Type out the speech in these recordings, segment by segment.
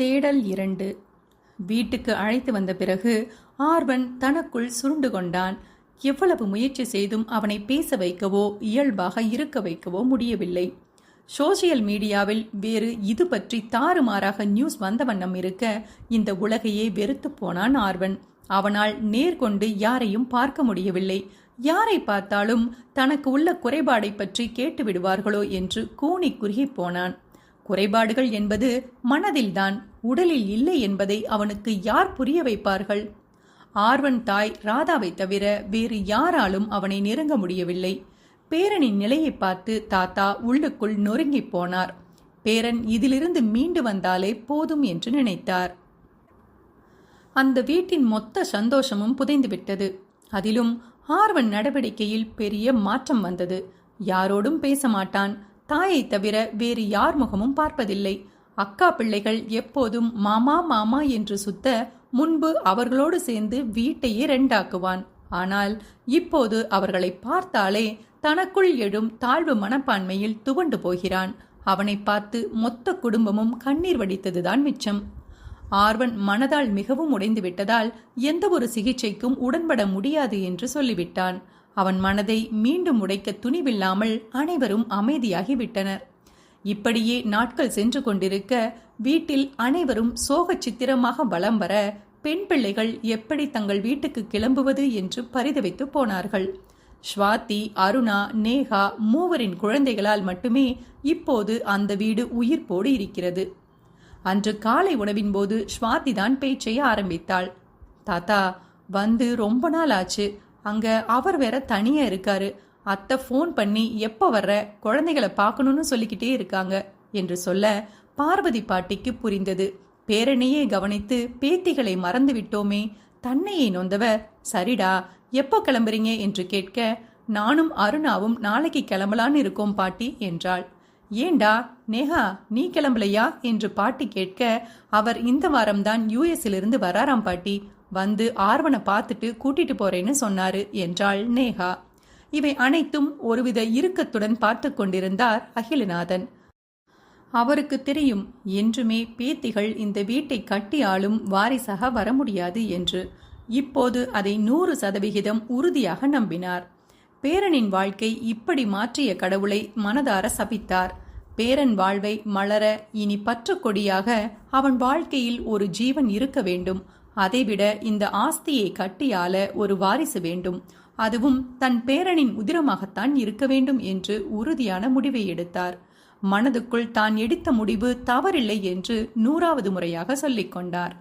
தேடல் இரண்டு. வீட்டுக்கு அழைத்து வந்த பிறகு ஆர்வன் தனக்குள் சுருண்டு கொண்டான். எவ்வளவு முயற்சி செய்தும் அவனை பேச வைக்கவோ இயல்பாக இருக்க வைக்கவோ முடியவில்லை. சோசியல் மீடியாவில் வேறு இது பற்றி தாறுமாறாக நியூஸ் வந்த வண்ணம் இருக்க இந்த உலகையே வெறுத்து போனான் ஆர்வன். அவனால் நேர்கொண்டு யாரையும் பார்க்க முடியவில்லை. யாரை பார்த்தாலும் தனக்கு உள்ள குறைபாடை பற்றி கேட்டு விடுவார்களோ என்று கூனி குறுகி போனான். குறைபாடுகள் என்பது மனதில்தான் உடலில் இல்லை என்பதை அவனுக்கு யார் புரிய வைப்பார்கள்? ஆர்வன் தாய் ராதாவை தவிர வேறு யாராலும் அவனை நெருங்க முடியவில்லை. பேரனின் நிலையை பார்த்து தாத்தா உள்ளுக்குள் நொறுங்கிப் போனார். பேரன் இதிலிருந்து மீண்டு வந்தாலே போதும் என்று நினைத்தார். அந்த வீட்டின் மொத்த சந்தோஷமும் புதைந்துவிட்டது. அதிலும் ஆர்வன் நடவடிக்கையில் பெரிய மாற்றம் வந்தது. யாரோடும் பேச மாட்டான். தாயை தவிர வேறு யார் முகமும் பார்ப்பதில்லை. அக்கா பிள்ளைகள் எப்போதும் மாமா மாமா என்று சுத்த முன்பு அவர்களோடு சேர்ந்து வீட்டையே ரெண்டாக்குவான். ஆனால் இப்போது அவர்களை பார்த்தாலே தனக்குள் எழும் தாழ்வு மனப்பான்மையில் துவண்டு போகிறான். அவனை பார்த்து மொத்த குடும்பமும் கண்ணீர் வடித்ததுதான் மிச்சம். ஆர்வன் மனதால் மிகவும் உடைந்து விட்டதால் எந்த ஒரு சிகிச்சைக்கும் உடன்பட முடியாது என்று சொல்லிவிட்டான். அவன் மனதை மீண்டும் உடைக்க துணிவில்லாமல் அனைவரும் அமைதியாகிவிட்டனர். இப்படியே நாட்கள் சென்று கொண்டிருக்க வீட்டில் அனைவரும் சோக சித்திரமாக வலம் வர பெண் பிள்ளைகள் எப்படி தங்கள் வீட்டுக்கு கிளம்புவது என்று பரிதவித்து போனார்கள். ஸ்வாதி அருணா நேகா மூவரின் குழந்தைகளால் மட்டுமே இப்போது அந்த வீடு உயிர்ப்போடு இருக்கிறது. அன்று காலை உணவின் போது ஸ்வாதி தான் பேச்சை ஆரம்பித்தாள். தாத்தா வந்து ரொம்ப நாள் ஆச்சு அங்க அவர் வேற தனியா இருக்காரு. அத்தை ஃபோன் பண்ணி எப்போ வர்ற? குழந்தைகளை பார்க்கணும்னு சொல்லிக்கிட்டே இருக்காங்க என்று சொல்ல பார்வதி பாட்டிக்கு புரிந்தது. பேரனையே கவனித்து பேத்திகளை மறந்து விட்டோமே தன்னையை நொந்தவர். சரிடா எப்போ கிளம்புறீங்க? என்று கேட்க நானும் அருணாவும் நாளைக்கு கிளம்பலான்னு இருக்கோம் பாட்டி என்றாள். ஏண்டா நேஹா நீ கிளம்பலையா? என்று பாட்டி கேட்க அவர் இந்த வாரம்தான் யூஎஸ்லிருந்து வராராம் பாட்டி வந்து ஆர்வனை பார்த்துட்டு கூட்டிட்டு போறேன்னு சொன்னாரு என்றாள் நேகா. இவை அனைத்தும் ஒருவித இறுக்கத்துடன் பார்த்து கொண்டிருந்தார் அகிலநாதன். அவருக்கு தெரியும் என்றுமே பேத்திகள் இந்த வீட்டை கட்டி ஆளும் வாரிசாக வர முடியாது என்று. இப்போது அதை நூறு சதவிகிதம் உறுதியாக நம்பினார். பேரனின் வாழ்க்கை இப்படி மாற்றிய கடவுளை மனதார சபித்தார். பேரன் வாழ்வை மலர இனி பற்றுக்கொடியாக அவன் வாழ்க்கையில் ஒரு ஜீவன் இருக்க வேண்டும். அதைவிட இந்த ஆஸ்தியை கட்டியால ஒரு வாரிசு வேண்டும். அதுவும் தன் பேரனின் உதிரமாகத்தான் இருக்க வேண்டும் என்று உறுதியான முடிவை எடுத்தார். மனதுக்குள் தான் எடுத்த முடிவு தவறில்லை என்று நூறாவது முறையாக சொல்லிக்கொண்டார்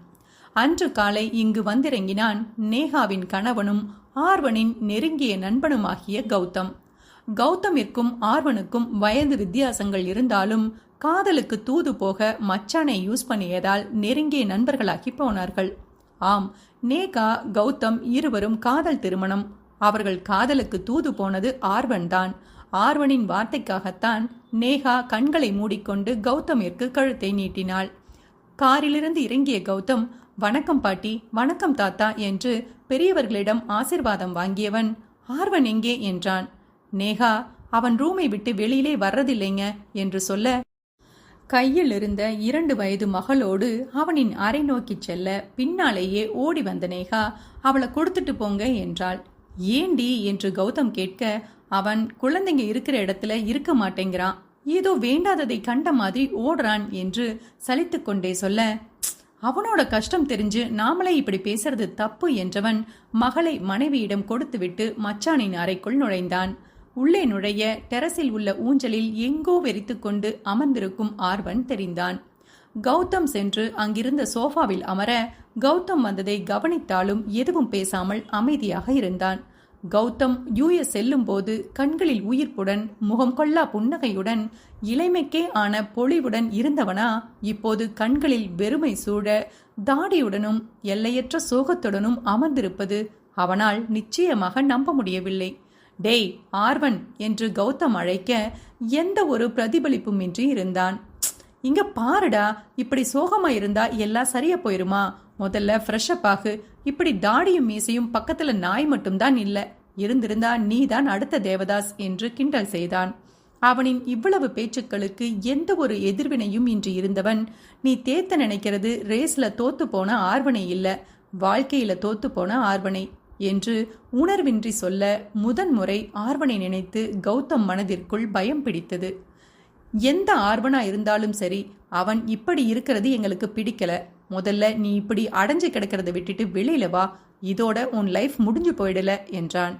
அன்று காலை இங்கு வந்திறங்கினான் நேகாவின் கணவனும் ஆர்வனின் நெருங்கிய நண்பனுமாகிய கௌதம். கௌதமிற்கும் ஆர்வனுக்கும் வயது வித்தியாசங்கள் இருந்தாலும் காதலுக்கு தூது போக மச்சானை யூஸ் பண்ணியதால் நெருங்கிய நண்பர்களாகி போனார்கள். ஆம் நேகா கௌதம் இருவரும் காதல் திருமணம். அவர்கள் காதலுக்கு தூது போனது ஆர்வன்தான் ஆர்வனின் வார்த்தைக்காகத்தான் நேகா கண்களை மூடிக்கொண்டு கௌதமிற்கு கழுத்தை நீட்டினாள். காரிலிருந்து இறங்கிய கௌதம் வணக்கம் பாட்டி வணக்கம் தாத்தா என்று பெரியவர்களிடம் ஆசிர்வாதம் வாங்கியவன் ஆர்வன் எங்கே என்றான். நேகா அவன் ரூமை விட்டு வெளியிலே வர்றதில்லைங்க என்று சொல்ல கையில் இருந்த இரண்டு வயது மகளோடு அவனின் அறை நோக்கி செல்ல பின்னாலேயே ஓடி வந்த நேகா அவளை கொடுத்துட்டு போங்க என்றாள். ஏண்டி? என்று கௌதம் கேட்க அவன் குழந்தைங்க இருக்கிற இடத்துல இருக்க மாட்டேங்கிறான். ஏதோ வேண்டாததை கண்ட மாதிரி ஓடுறான் என்று சலித்து கொண்டே சொல்ல அவனோட கஷ்டம் தெரிஞ்சு நாமளே இப்படி பேசுறது தப்பு என்றவன் மகளை மனைவியிடம் கொடுத்துவிட்டு மச்சானின் அறைக்குள் நுழைந்தான். உள்ளே நுழைய டெரஸில் உள்ள ஊஞ்சலில் எங்கோ வெறித்துக்கொண்டு அமர்ந்திருக்கும் ஆர்வன் தெரிந்தான். கௌதம் சென்று அங்கிருந்த சோஃபாவில் அமர கௌதம் வந்ததை கவனித்தாலும் எதுவும் பேசாமல் அமைதியாக இருந்தான். கௌதம் யூஎஸ் செல்லும் போது கண்களில் உயிர்ப்புடன் முகம் கொள்ளா புன்னகையுடன் இளமைக்கே ஆன பொலிவுடன் இருந்தவனா இப்போது கண்களில் வெறுமை சூழ தாடியுடனும் எல்லையற்ற சோகத்துடனும் அமர்ந்திருப்பது அவனால் நிச்சயமாக நம்ப முடியவில்லை. டேய் ஆர்வன் என்று கௌதம் அழைக்க எந்த ஒரு பிரதிபலிப்புமின்றி இருந்தான். இங்க பாருடா இப்படி சோகமா இருந்தா எல்லாம் சரியா போயிருமா? முதல்ல ஃப்ரெஷ்அப் ஆகு. இப்படி தாடியும் மீசையும் பக்கத்துல நாய் மட்டும்தான் இல்லை. இருந்திருந்தா நீ தான் அடுத்த தேவதாஸ் என்று கிண்டல் செய்தான். அவனின் இவ்வளவு பேச்சுக்களுக்கு எந்த ஒரு எதிர்வினையும் இன்றி இருந்தவன். நீ தேத்த நினைக்கிறது ரேஸ்ல தோத்து போன ஆர்வனை இல்ல. வாழ்க்கையில தோத்து போன ஆர்வனை. என்று உணர்வின்றி சொல்ல முதன்முறை ஆர்வனை நினைத்து கௌதம் மனதிற்குள் பயம் பிடித்தது. எந்த ஆர்வனா இருந்தாலும் சரி அவன் இப்படி இருக்கிறது எங்களுக்கு பிடிக்கல. முதல்ல நீ இப்படி அடைஞ்சு கிடக்கிறத விட்டுட்டு வெளியில வா இதோட உன் லைஃப் முடிஞ்சு போயிடல என்றான்.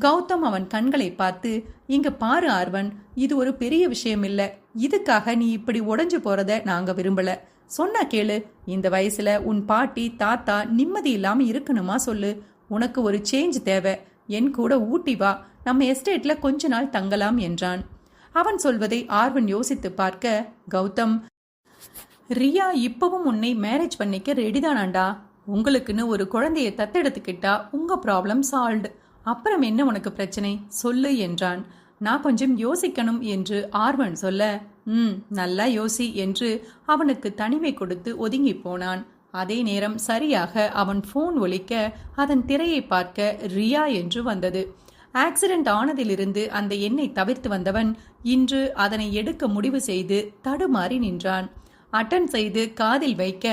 கௌதம் அவன் கண்களை பார்த்து இங்க பாரு ஆர்வன் இது ஒரு பெரிய விஷயம் இல்ல. இதுக்காக நீ இப்படி உடைஞ்சு போறத நாங்க விரும்பல. சொன்னா கேளு இந்த வயசுல உன் பாட்டி தாத்தா நிம்மதி இல்லாம இருக்கணுமா சொல்லு. உனக்கு ஒரு சேஞ்ச் தேவை. என் கூட ஊட்டி வா. நம்ம எஸ்டேட்ல கொஞ்ச நாள் தங்கலாம் என்றான். அவன் சொல்வதை ஆர்வன் யோசித்து பார்க்க கௌதம் ரியா இப்பவும் உன்னை மேரேஜ் பண்ணிக்க ரெடிதானாண்டா உங்களுக்குன்னு ஒரு குழந்தைய தத்தெடுத்துக்கிட்டா உங்க ப்ராப்ளம் சால்வ்டு அப்புறம் என்ன உனக்கு பிரச்சனை? சொல்லு என்றான். நான் கொஞ்சம் யோசிக்கணும் என்று ஆர்வன் சொல்ல ம் நல்லா யோசி என்று அவனுக்கு தனிமை கொடுத்து ஒதுங்கி போனான். அதே நேரம் சரியாக அவன் ஃபோன் ஒலிக்க அதன் திரையை பார்க்க ரியா என்று வந்தது. ஆக்சிடென்ட் ஆனதிலிருந்து அந்த எண்ணை தவிர்த்து வந்தவன் இன்று அதனை எடுக்க முடிவு செய்து தடுமாறி நின்றான். அட்டன் செய்து காதில் வைக்க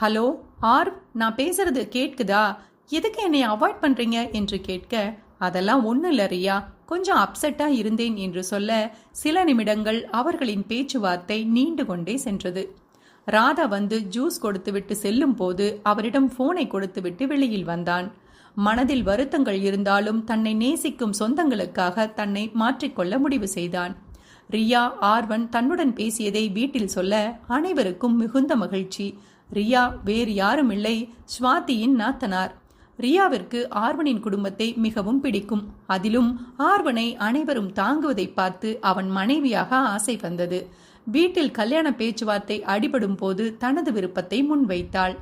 ஹலோ ஆர் நான் பேசுறது கேட்குதா? எதுக்கு என்னை அவாய்ட் பண்றீங்க? என்று கேட்க அதெல்லாம் ஒன்றும் இல்லை ரியா கொஞ்சம் அப்செட்டாக இருந்தேன் என்று சொல்ல சில நிமிடங்கள் அவர்களின் பேச்சுவார்த்தை நீண்டு கொண்டே சென்றது. ராதா வந்து ஜூஸ் கொடுத்துவிட்டு செல்லும் போது அவரிடம் போனை கொடுத்துவிட்டு வெளியில் வந்தான். மனதில் வருத்தங்கள் இருந்தாலும் தன்னை நேசிக்கும் சொந்தங்களுக்காக தன்னை மாற்றிக்கொள்ள முடிவு செய்தான். ரியா ஆர்வன் தன்னுடன் பேசியதை வீட்டில் சொல்ல அனைவருக்கும் மிகுந்த மகிழ்ச்சி. ரியா வேறு யாரும் இல்லை ஸ்வாதியின் நாத்தனார். ரியாவிற்கு ஆர்வனின் குடும்பத்தை மிகவும் பிடிக்கும். அதிலும் ஆர்வனை அனைவரும் தாங்குவதை பார்த்து அவன் மனைவியாக ஆசை வந்தது. வீட்டில் கல்யாண பேச்சுவார்த்தை அடிபடும் போது தனது விருப்பத்தை முன்வைத்தாள்.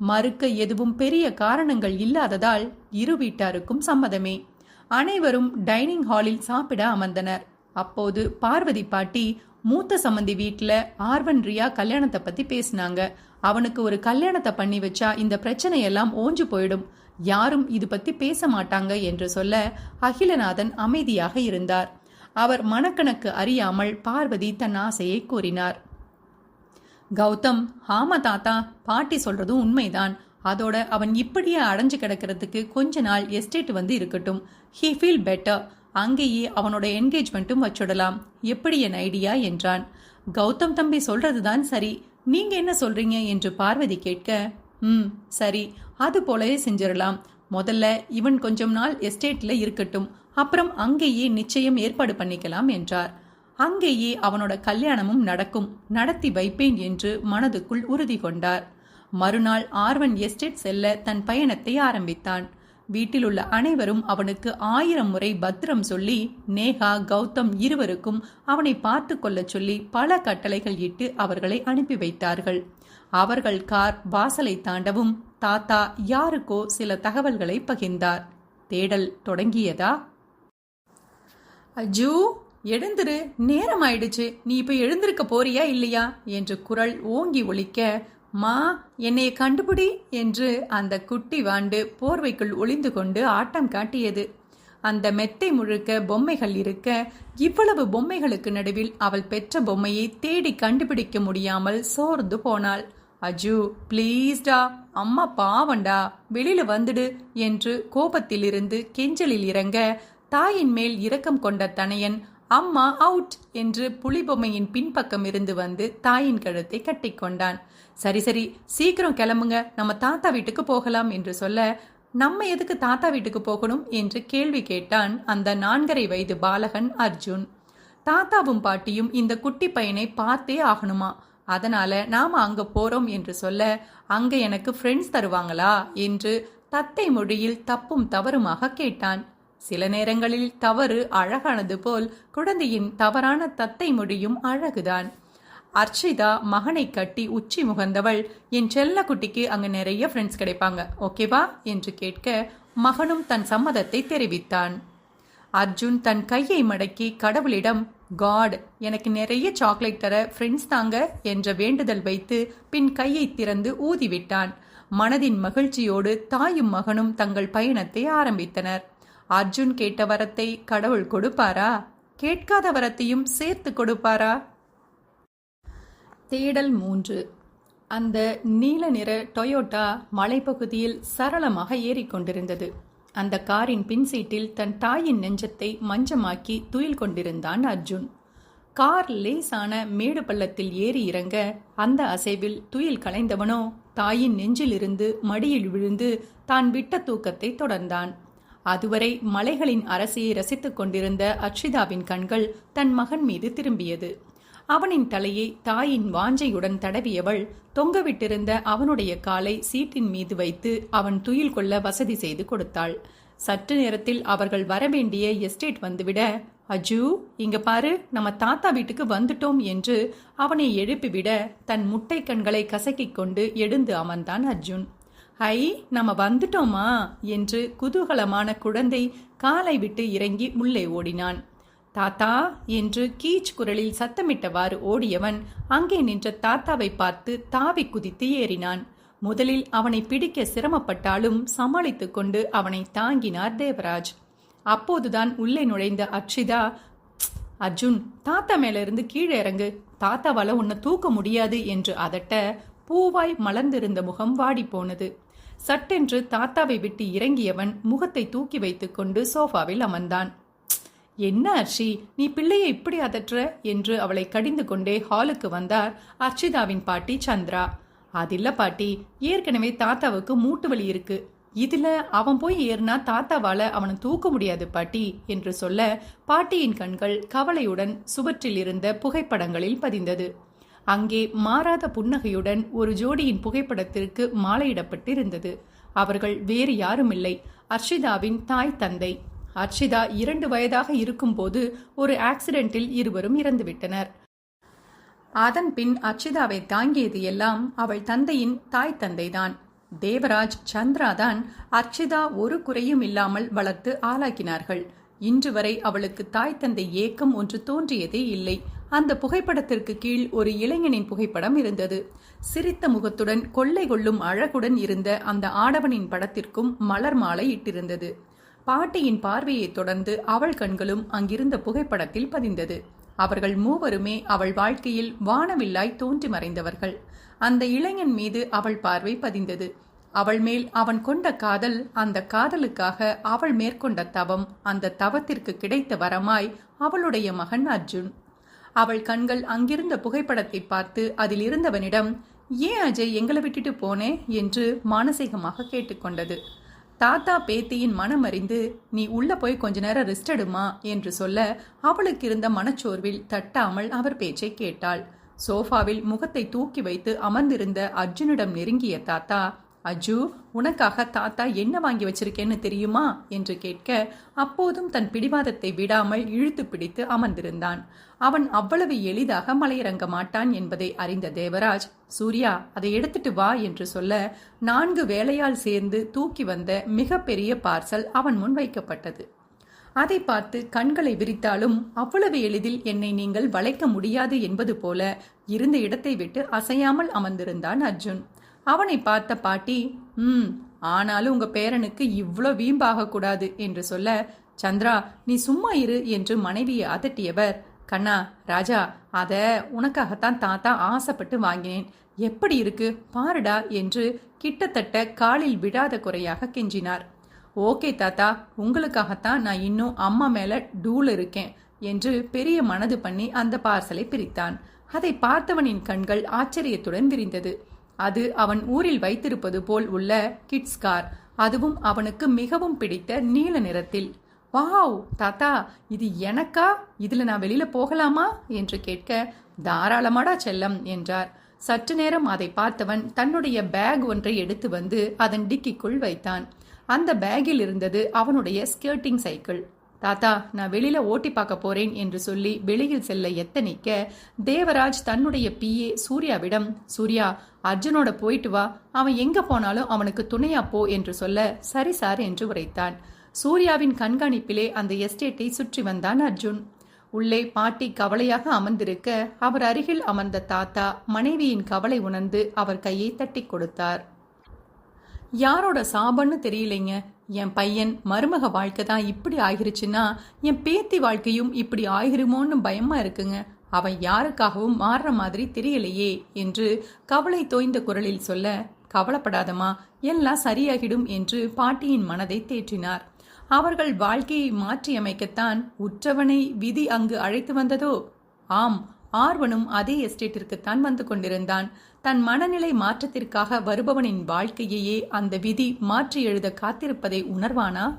மறுக்க எதுவும் பெரிய காரணங்கள் இல்லாததால் இரு வீட்டாருக்கும் சம்மதமே. அனைவரும் டைனிங் ஹாலில் சாப்பிட அமர்ந்தனர். அப்போது பார்வதி பாட்டி மூத்த சம்மந்தி வீட்டில் ஆர்வன் ரியா கல்யாணத்தை பத்தி பேசினாங்க. அவனுக்கு ஒரு கல்யாணத்தை பண்ணி வச்சா இந்த பிரச்சனையெல்லாம் ஓஞ்சு போயிடும். யாரும் இது பத்தி பேச மாட்டாங்க என்று சொல்ல அகிலநாதன் அமைதியாக இருந்தார். அவர் மனக்கணக்கு அறியாமல் பார்வதி தன் ஆசையை கூறினார். கௌதம் ஆமா தாத்தா பாட்டி சொல்றது உண்மைதான். அதோட அவன் இப்படியே அடைஞ்சு கிடக்கிறதுக்கு கொஞ்ச நாள் எஸ்டேட் வந்து இருக்கட்டும். ஹீ ஃபீல் பெட்டர் அங்கேயே அவனோட என்கேஜ்மெண்ட்டும் வச்சுடலாம். எப்படி என் ஐடியா என்றான். கௌதம் தம்பி சொல்றதுதான் சரி. நீங்க என்ன சொல்றீங்க? என்று பார்வதி கேட்க ம் சரி. அது போலவே செஞ்சிடலாம். முதல்ல இவன் கொஞ்சம் நாள் எஸ்டேட்ல இருக்கட்டும். அப்புறம் அங்கேயே நிச்சயம் ஏற்பாடு பண்ணிக்கலாம் என்றார். அங்கேயே அவனோட கல்யாணமும் நடக்கும். நடத்தி வைப்பேன் என்று மனதுக்குள் உறுதி கொண்டார். மறுநாள் ஆர்வன் எஸ்டேட் செல்ல தன் பயணத்தை ஆரம்பித்தான். வீட்டிலுள்ள அனைவரும் அவனுக்கு ஆயிரம் முறை பத்திரம் சொல்லி நேகா கௌதம் இருவருக்கும் அவனை பார்த்து கொள்ளச் சொல்லி பல கட்டளைகள் இட்டு அவர்களை அனுப்பி வைத்தார்கள். அவர்கள் கார் வாசலை தாண்டவும் தாத்தா யாருக்கோ சில தகவல்களை பகிர்ந்தார். தேடல் தொடங்கியதா? அஜூ எழுந்துரு. நேரம் ஆயிடுச்சு நீ இப்போ எழுந்திருக்க போறியா இல்லையா? என்று குரல் ஓங்கி ஒழிக்க மா என்னைய கண்டுபிடி என்று அந்த குட்டி வாண்டு போர்வைக்குள் ஒளிந்து கொண்டு ஆட்டம் காட்டியது. அந்த மெத்தை முழுக்க பொம்மைகள் இருக்க இவ்வளவு பொம்மைகளுக்கு நடுவில் அவள் பெற்ற பொம்மையை தேடி கண்டுபிடிக்க முடியாமல் சோர்ந்து போனாள். அஜு ப்ளீஸ்டா அம்மா பாவண்டா வெளியில வந்துடு என்று கோபத்திலிருந்து கெஞ்சலில் இறங்க தாயின் மேல் இரக்கம் கொண்ட தனையன் அம்மா அவுட் என்று புலிபொம்மையின் பின்பக்கம் இருந்து வந்து தாயின் கழுத்தை கட்டிக்கொண்டான் சரி சரி சீக்கிரம் கிளம்புங்க. நம்ம தாத்தா வீட்டுக்கு போகலாம் என்று சொல்ல நம்ம எதுக்கு தாத்தா வீட்டுக்கு போகணும்? என்று கேள்வி கேட்டான் அந்த நான்கரை வயது பாலகன் அர்ஜுன். தாத்தாவும் பாட்டியும் இந்த குட்டி பையனை பார்த்தே ஆகணுமா? அதனால நாம அங்க போறோம் என்று சொல்ல அங்க எனக்கு ஃப்ரெண்ட்ஸ் தருவாங்களா? என்று தத்தை மொழியில் தப்பும் தவறுமாக கேட்டான். சில நேரங்களில் தவறு அழகானது போல் குழந்தையின் தவறான தத்தை முடியும் அழகுதான். அர்ச்சிதா மகனை கட்டி உச்சி முகந்தவள் என் செல்ல குட்டிக்கு அங்கு நிறைய ஃப்ரெண்ட்ஸ் கிடைப்பாங்க ஓகேவா என்று கேட்க மகனும் தன் சம்மதத்தை தெரிவித்தான். அர்ஜுன் தன் கையை மடக்கி கடவுளிடம் காட் எனக்கு நிறைய சாக்லேட் தர ஃப்ரெண்ட்ஸ் தாங்க என்ற வேண்டுதல் வைத்து பின் கையை திறந்து ஊதிவிட்டான். மனதின் மகிழ்ச்சியோடு தாயும் மகனும் தங்கள் பயணத்தை ஆரம்பித்தனர். அர்ஜுன் கேட்ட வரத்தை கடவுள் கொடுப்பாரா? கேட்காத வரத்தையும் சேர்த்து கொடுப்பாரா? தேடல் மூன்று. அந்த நீல நிற டொயோட்டா மலைப்பகுதியில் சரளமாக ஏறிக்கொண்டிருந்தது அந்த காரின் பின் சீட்டில் தன் தாயின் நெஞ்சத்தை மஞ்சமாக்கி துயில் கொண்டிருந்தான் அர்ஜுன். கார் லேசான மேடு பள்ளத்தில் ஏறி இறங்க அந்த அசைவில் துயில் கலைந்தவனோ தாயின் நெஞ்சிலிருந்து மடியில் விழுந்து தான் விட்ட தூக்கத்தை தொடர்ந்தான். அதுவரை மலைகளின் அரசியை ரசித்துக் கொண்டிருந்த அக்ஷிதாவின் கண்கள் தன் மகன் மீது திரும்பியது. அவனின் தலையை தாயின் வாஞ்சையுடன் தடவியவள் தொங்கவிட்டிருந்த அவனுடைய காலை சீட்டின் மீது வைத்து அவன் துயில் கொள்ள வசதி செய்து கொடுத்தாள். சற்று நேரத்தில் அவர்கள் வரவேண்டிய எஸ்டேட் வந்துவிட அஜு இங்க பாரு நம்ம தாத்தா வீட்டுக்கு வந்துட்டோம் என்று அவனை எழுப்பிவிட தன் முட்டை கண்களை கசக்கிக் கொண்டு எழுந்து அமர்ந்தான் அர்ஜுன். ஐ நம்ம வந்துட்டோமா? என்று குதூகலமான குழந்தை காலை விட்டு இறங்கி உள்ளே ஓடினான். தாத்தா என்று கீச் குரலில் சத்தமிட்டவாறு ஓடியவன் அங்கே நின்ற தாத்தாவை பார்த்து தாவி குதித்து ஏறினான். முதலில் அவனை பிடிக்க சிரமப்பட்டாலும் சமாளித்து கொண்டு அவனை தாங்கினார் தேவராஜ். அப்போதுதான் உள்ளே நுழைந்த அக்ஷிதா அர்ஜுன் தாத்தா மேலிருந்து கீழே இறங்கு. தாத்தாவால உன்னை தூக்க முடியாது என்று அதட்ட பூவாய் மலர்ந்திருந்த முகம் வாடி போனது சட்டென்று தாத்தாவை விட்டு இறங்கியவன் முகத்தை தூக்கி வைத்துக்கொண்டு சோஃபாவில் அமர்ந்தான். என்ன அர்ஷி நீ பிள்ளையை இப்படி அதற்ற? என்று அவளை கடிந்து கொண்டே ஹாலுக்கு வந்தார் அர்ச்சிதாவின் பாட்டி சந்திரா. அதில்ல பாட்டி ஏற்கனவே தாத்தாவுக்கு மூட்டு வலி இருக்கு. இதுல அவன் போய் ஏறினா தாத்தாவால அவனை தூக்க முடியாது பாட்டி என்று சொல்ல பாட்டியின் கண்கள் கவலையுடன் சுவற்றில் இருந்த புகைப்படங்களில் பதிந்தது. அங்கே மாறாத புன்னகையுடன் ஒரு ஜோடியின் புகைப்படத்திற்கு மாலையிடப்பட்டிருந்தது. அவர்கள் வேறு யாருமில்லை. அர்ஷிதாவின் தாய் தந்தை. அர்ஷிதா இரண்டு வயதாக இருக்கும்போது ஒரு ஆக்சிடென்ட்டில் இருவரும் இறந்துவிட்டனர். அதன் பின் அர்ச்சிதாவை தாங்கியது எல்லாம் அவள் தந்தையின் தாய் தந்தைதான். தேவராஜ் சந்திராதான் அர்ச்சிதா ஒரு குறையும் இல்லாமல் வளர்த்து ஆளாக்கினார்கள். இன்று வரை அவளுக்கு தாய் தந்தை ஏக்கம் ஒன்று தோன்றியதே இல்லை. அந்த புகைப்படத்திற்கு கீழ் ஒரு இளைஞனின் புகைப்படம் இருந்தது. சிரித்த முகத்துடன் கொள்ளை கொள்ளும் அழகுடன் இருந்த அந்த ஆடவனின் படத்திற்கும் மலர் மாலை இட்டிருந்தது. பாட்டியின் பார்வையைத் தொடர்ந்து அவள் கண்களும் அங்கிருந்த புகைப்படத்தில் பதிந்தது. அவர்கள் மூவருமே அவள் வாழ்க்கையில் வானவில்லாய் தோன்றி மறைந்தவர்கள். அந்த இளைஞன் மீது அவள் பார்வை பதிந்தது. அவள் மேல் அவன் கொண்ட காதல் அந்த காதலுக்காக அவள் மேற்கொண்ட தவம் அந்த தவத்திற்கு கிடைத்த வரமாய் அவளுடைய மகன் அர்ஜுன். அவள் கண்கள் அங்கிருந்த புகைப்படத்தை பார்த்து அதில் இருந்தவனிடம் ஏன் அஜய் எங்களை விட்டுட்டு போனே? என்று மானசீகமாக கேட்டுக்கொண்டது தாத்தா பேத்தியின் மனம் அறிந்து நீ உள்ள போய் கொஞ்ச நேரம் ரெஸ்ட் எடுமா? என்று சொல்ல அவளுக்கு இருந்த மனச்சோர்வில் தட்டாமல் அவர் பேச்சை கேட்டாள். சோஃபாவில் முகத்தை தூக்கி வைத்து அமர்ந்திருந்த அர்ஜுனிடம் நெருங்கிய தாத்தா அஜு உனக்காக தாத்தா என்ன வாங்கி வச்சிருக்கேன்னு தெரியுமா? என்று கேட்க அப்போதும் தன் பிடிவாதத்தை விடாமல் இழுத்து பிடித்து அமர்ந்திருந்தான். அவன் அவ்வளவு எளிதாக மலையிறங்க மாட்டான் என்பதை அறிந்த தேவராஜ் சூர்யா அதை எடுத்துட்டு வா என்று சொல்ல நான்கு வேலையால் சேர்ந்து தூக்கி வந்த மிகப்பெரிய பார்சல் அவன் முன் வைக்கப்பட்டது. அதை பார்த்து கண்களை விரித்தாலும் அவ்வளவு எளிதில் என்னை நீங்கள் வளைக்க முடியாது என்பது போல இருந்த இடத்தை விட்டு அசையாமல் அமர்ந்திருந்தான் அர்ஜுன். அவனை பார்த்த பாட்டி ம் ஆனாலும் உங்க பேரனுக்கு இவ்வளோ வீம்பாக கூடாது என்று சொல்ல சந்திரா நீ சும்மா இரு என்று மனைவியை அதட்டியவர் கண்ணா ராஜா அத உனக்காகத்தான் தாத்தா ஆசைப்பட்டு வாங்கினேன். எப்படி இருக்கு? பாருடா என்று கிட்டத்தட்ட காலில் விடாத குறையாக கெஞ்சினார். ஓகே தாத்தா உங்களுக்காகத்தான் நான் இன்னும் அம்மா மேல டூல் இருக்கேன் என்று பெரிய மனது பண்ணி அந்த பார்சலை பிரித்தான். அதை பார்த்தவனின் கண்கள் ஆச்சரியத்துடன் விரிந்தது. அது அவன் ஊரில் வைத்திருப்பது போல் உள்ள கிட்ஸ் கார் அதுவும் அவனுக்கு மிகவும் பிடித்த நீல நிறத்தில். வாவ் தாத்தா இது எனக்கா? இதுல நான் வெளியில போகலாமா? என்று கேட்க தாராளமாடா செல்லம் என்றார். சற்று நேரம் அதை பார்த்தவன் தன்னுடைய பேக் ஒன்றை எடுத்து வந்து அதன் டிக்கிக்குள் வைத்தான். அந்த பேக்கில் இருந்தது அவனுடைய ஸ்கேட்டிங் சைக்கிள். தாத்தா நான் வெளியில ஓட்டி பார்க்க போறேன் என்று சொல்லி வெளியில் செல்ல எத்தனிக்க தேவராஜ் தன்னுடைய பிஏ சூர்யாவிடம் சூர்யா அர்ஜுனோட போயிட்டு வா. அவன் எங்க போனாலும் அவனுக்கு துணையா போ என்று சொல்ல சரி சார் என்று உரைத்தான். சூர்யாவின் கண்காணிப்பிலே அந்த எஸ்டேட்டை சுற்றி வந்தான் அர்ஜுன். உள்ளே பாட்டி கவலையாக அமர்ந்திருக்க அவர் அருகில் அமர்ந்த தாத்தா மனைவியின் கவலை உணர்ந்து அவர் கையை தட்டி கொடுத்தார். யாரோட சாபன்னு தெரியலைங்க. என் பையன் மருமக வாழ்க்கை தான் இப்படி ஆகிருச்சுன்னா என் பேத்தி வாழ்க்கையும் இப்படி ஆகிருமோன்னு பயமா இருக்குங்க. அவன் யாருக்காகவும் மாறுற மாதிரி தெரியலையே என்று கவலை தோய்ந்த குரலில் சொல்ல கவலைப்படாதமா எல்லாம் சரியாகிடும் என்று பாட்டியின் மனதை தேற்றினார். அவர்கள் வாழ்க்கையை மாற்றியமைக்கத்தான் உற்றவனை விதி அங்கு அழைத்து வந்ததோ? ஆம் ஆர்வனும் அதே எஸ்டேட்டிற்குத்தான் வந்து கொண்டிருந்தான். தன் மனநிலை மாற்றத்திற்காக வருபவனின் வாழ்க்கையையே அந்த விதி மாற்றி எழுத காத்திருப்பதை உணர்வானா?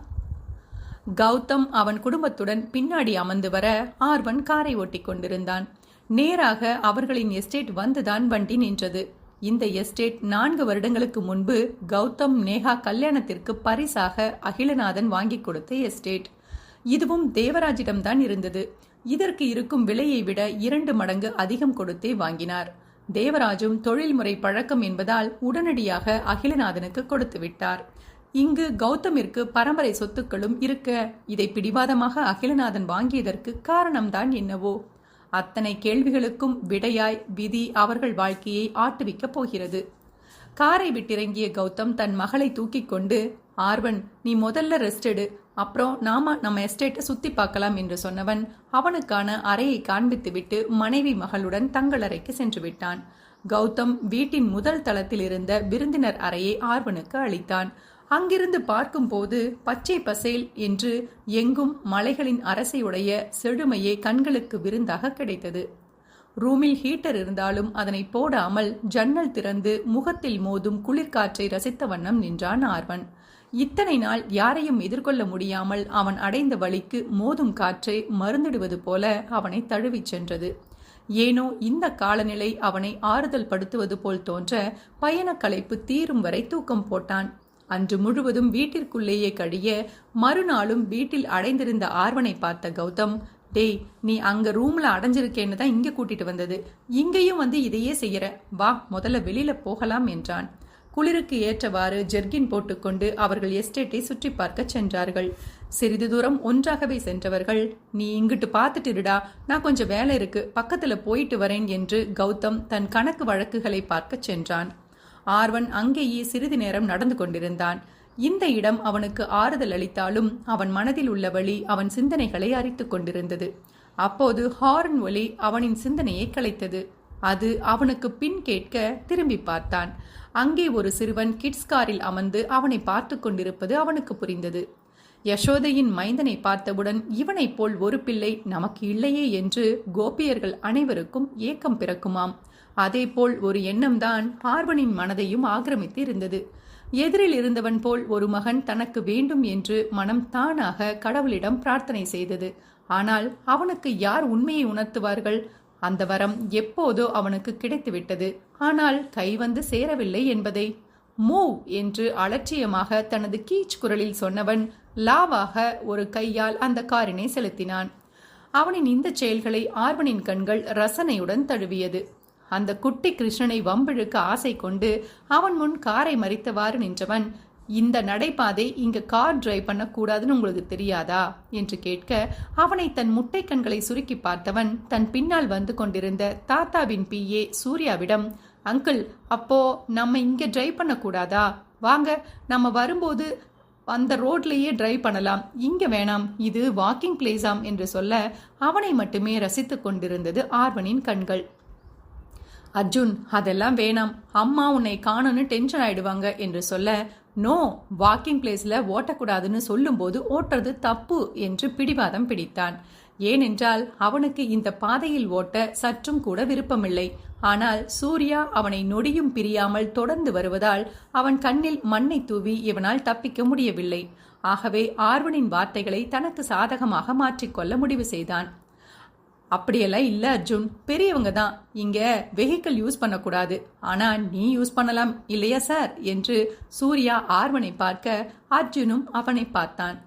கௌதம் அவன் குடும்பத்துடன் பின்னாடி அமர்ந்து வர ஆர்வன் காரை ஓட்டிக் கொண்டிருந்தான். நேராக அவர்களின் எஸ்டேட் வந்துதான் வண்டி நின்றது. இந்த எஸ்டேட் நான்கு வருடங்களுக்கு முன்பு கௌதம் நேஹா கல்யாணத்திற்கு பரிசாக அகிலநாதன் வாங்கி கொடுத்த எஸ்டேட். இதுவும் தேவராஜிடம்தான் இருந்தது. இதற்கு இருக்கும் விலையை விட இரண்டு மடங்கு அதிகம் கொடுத்தே வாங்கினார். தேவராஜும் தொழில்முறை பழக்கம் என்பதால் உடனடியாக அகிலநாதனுக்கு கொடுத்து விட்டார். இங்கு கௌதமிற்கு பரம்பரை சொத்துக்களும் இருக்க இதை பிடிவாதமாக அகிலநாதன் வாங்கியதற்கு காரணம்தான் என்னவோ? அத்தனை கேள்விகளுக்கும் விடையாய் விதி அவர்கள் வாழ்க்கையை ஆட்டுவிக்கப் போகிறது. காரை விட்டிறங்கிய கௌதம் தன் மகளை தூக்கி கொண்டு ஆர்வன் நீ முதல்ல ரெஸ்ட் எடு. அப்புறம் நாம நம்ம எஸ்டேட்டை சுத்தி பார்க்கலாம் என்று சொன்னவன் அவனுக்கான அறையை காண்பித்துவிட்டு மனைவி மகளுடன் தங்கள் அறைக்கு சென்று விட்டான். கௌதம் வீட்டின் முதல் தளத்தில் இருந்த விருந்தினர் அறையை ஆர்வனுக்கு அளித்தான். அங்கிருந்து பார்க்கும்போது பச்சை பசேல் என்று எங்கும் மலைகளின் அரசையுடைய செழுமையே கண்களுக்கு விருந்தாக கிடைத்தது. ரூமில் ஹீட்டர் இருந்தாலும் அதனை போடாமல் ஜன்னல் திறந்து முகத்தில் மோதும் குளிர்காற்றை ரசித்த வண்ணம் நின்றான் ஆர்வன். இத்தனை நாள் யாரையும் எதிர்கொள்ள முடியாமல் அவன் அடைந்த வழிக்கு மோதும் காற்றை மருந்திடுவது போல அவனை தழுவிச் சென்றது. ஏனோ இந்த காலநிலை அவனை ஆறுதல் படுத்துவது போல் தோன்ற பயண களைப்பு தீரும் வரை தூக்கம் போட்டான். அன்று முழுவதும் வீட்டிற்குள்ளேயே கழிய மறுநாளும் வீட்டில் அடைந்திருந்த ஆர்வனை பார்த்த கௌதம் டேய் நீ அங்க ரூம்ல அடைஞ்சிருக்கேன்னு தான் இங்க கூட்டிட்டு வந்தது. இங்கேயும் வந்து இதையே செய்யற. வா முதல்ல வெளியில போகலாம் என்றான். குளிருக்கு ஏற்றவாறு ஜெர்கின் போட்டுக்கொண்டு அவர்கள் எஸ்டேட்டை சுற்றி பார்க்க சென்றார்கள். சிறிது தூரம் ஒன்றாகவே சென்றவர்கள் நீ இங்கிட்டு பார்த்துட்டுடா நான் கொஞ்சம் வேலை இருக்கு பக்கத்துல போயிட்டு வரேன் என்று கௌதம் தன் கணக்கு வழக்குகளை பார்க்க சென்றான். ஆர்வன் அங்கேயே சிறிது நேரம் நடந்து கொண்டிருந்தான். இந்த இடம் அவனுக்கு ஆறுதல் அளித்தாலும் அவன் மனதில் உள்ள வழி அவன் சிந்தனைகளை அரித்துக் கொண்டிருந்தது. அப்போது ஹார்ன் ஒலி அவனின் சிந்தனையை கலைத்தது. அது அவனுக்கு பின் கேட்க திரும்பி பார்த்தான். அங்கே ஒரு சிறுவன் கிட்ஸ் காரில் அமர்ந்து அவனை பார்த்து கொண்டிருப்பது அவனுக்கு புரிந்தது. யசோதையின் மைந்தனை பார்த்தவுடன் இவனைப் போல் ஒரு பிள்ளை நமக்கு இல்லையே என்று கோபியர்கள் அனைவருக்கும் ஏக்கம் பிறக்குமாம். அதேபோல் ஒரு எண்ணம்தான் ஆர்வனின் மனதையும் ஆக்கிரமித்து இருந்தது எதிரில் இருந்தவன் போல் ஒரு மகன் தனக்கு வேண்டும் என்று மனம் தானாக கடவுளிடம் பிரார்த்தனை செய்தது. ஆனால் அவனுக்கு யார் உண்மையை உணர்த்துவார்கள்? அந்த வரம் எப்போதோ அவனுக்கு கிடைத்துவிட்டது. ஆனால் கை வந்து சேரவில்லை என்பதை மூவ் என்று அலட்சியமாக தனது கீச் குரலில் சொன்னவன் லாவாக ஒரு கையால் அந்த காரினை செலுத்தினான். அவனின் இந்த செயல்களை ஆர்வனின் கண்கள் ரசனையுடன் தழுவியது. அந்த குட்டி கிருஷ்ணனை வம்பிழுக்க ஆசை கொண்டு அவன் முன் காரை மறித்தவாறு நின்றவன் இந்த நடைபாதை இங்க கார் டிரைவ் பண்ணக்கூடாதுன்னு உங்களுக்கு தெரியாதா? என்று கேட்க அவனை தன் முட்டை கண்களை சுருக்கி பார்த்தவன் தன் பின்னால் வந்து கொண்டிருந்த தாத்தாவின் பிஏ சூர்யாவிடம் அங்கிள் அப்போ நம்ம இங்க டிரைவ் பண்ணக்கூடாதா? வாங்க நம்ம வரும்போது அந்த ரோட்லேயே டிரைவ் பண்ணலாம். இங்க வேணாம் இது வாக்கிங் பிளேஸாம் என்று சொல்ல அவனை மட்டுமே ரசித்துக் கொண்டிருந்தது ஆர்வனின் கண்கள். அர்ஜுன் அதெல்லாம் வேணாம். அம்மா உன்னை காணும்னு டென்ஷன் ஆயிடுவாங்க என்று சொல்ல நோ வாக்கிங் பிளேஸில் ஓட்டக்கூடாதுன்னு சொல்லும்போது ஓட்டுறது தப்பு என்று பிடிவாதம் பிடித்தான். ஏனென்றால் அவனுக்கு இந்த பாதையில் ஓட்ட சற்றும் கூட விருப்பமில்லை. ஆனால் சூர்யா அவனை நொடியும் பிரியாமல் தொடர்ந்து வருவதால் அவன் கண்ணில் மண்ணை தூவி இவனால் தப்பிக்க முடியவில்லை. ஆகவே ஆர்வனின் வார்த்தைகளை தனக்கு சாதகமாக மாற்றிக்கொள்ள முடிவு செய்தான். அப்படியெல்லாம் இல்லை அர்ஜுன். பெரியவங்க தான். இங்கே வெஹிக்கிள் யூஸ் பண்ணக்கூடாது. ஆனால் நீ யூஸ் பண்ணலாம் இல்லையா சார் என்று சூர்யா ஆர்வனை பார்க்க அர்ஜுனும் அவனை பார்த்தான்.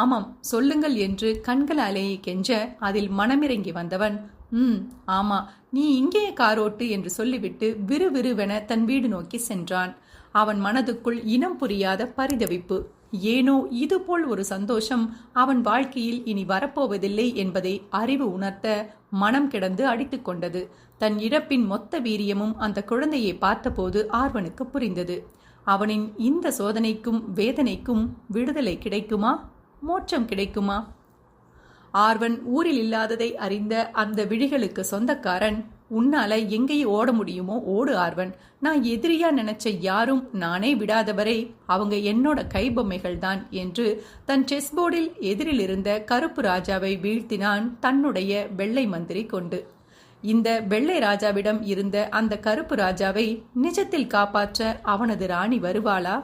ஆமாம் சொல்லுங்கள் என்று கண்கள் அலையை கெஞ்ச அதில் மனமிறங்கி வந்தவன் ம் ஆமா நீ இங்கேயே காரோட்டு என்று சொல்லிவிட்டு விறுவிறுவென தன் வீடு நோக்கி சென்றான். அவன் மனதுக்குள் இனம் புரியாத பரிதவிப்பு. ஏனோ இதுபோல் ஒரு சந்தோஷம் அவன் வாழ்க்கையில் இனி வரப்போவதில்லை என்பதை அறிவு உணர்த்த மனம் கிடந்து அடித்துக் கொண்டது. தன் இழப்பின் மொத்த வீரியமும் அந்த குழந்தையை பார்த்தபோது ஆர்வனுக்கு புரிந்தது. அவனின் இந்த சோதனைக்கும் வேதனைக்கும் விடுதலை கிடைக்குமா? மோட்சம் கிடைக்குமா? ஆர்வன் ஊரில் இல்லாததை அறிந்த அந்த விழிகளுக்கு சொந்தக்காரன் உன்னால எங்கேயும் ஓட முடியுமோ ஓடு ஆர்வன். நான் எதிரியா நினைச்ச யாரும் நானே விடாதவரை அவங்க என்னோட கைபொம்மைகள் தான் என்று தன் செஸ் போர்டில் எதிரில் இருந்த கருப்பு ராஜாவை வீழ்த்தினான் தன்னுடைய வெள்ளை மந்திரி கொண்டு. இந்த வெள்ளை ராஜாவிடம் இருந்த அந்த கருப்பு ராஜாவை நிஜத்தில் காப்பாற்ற அவனது ராணி வருவாளா?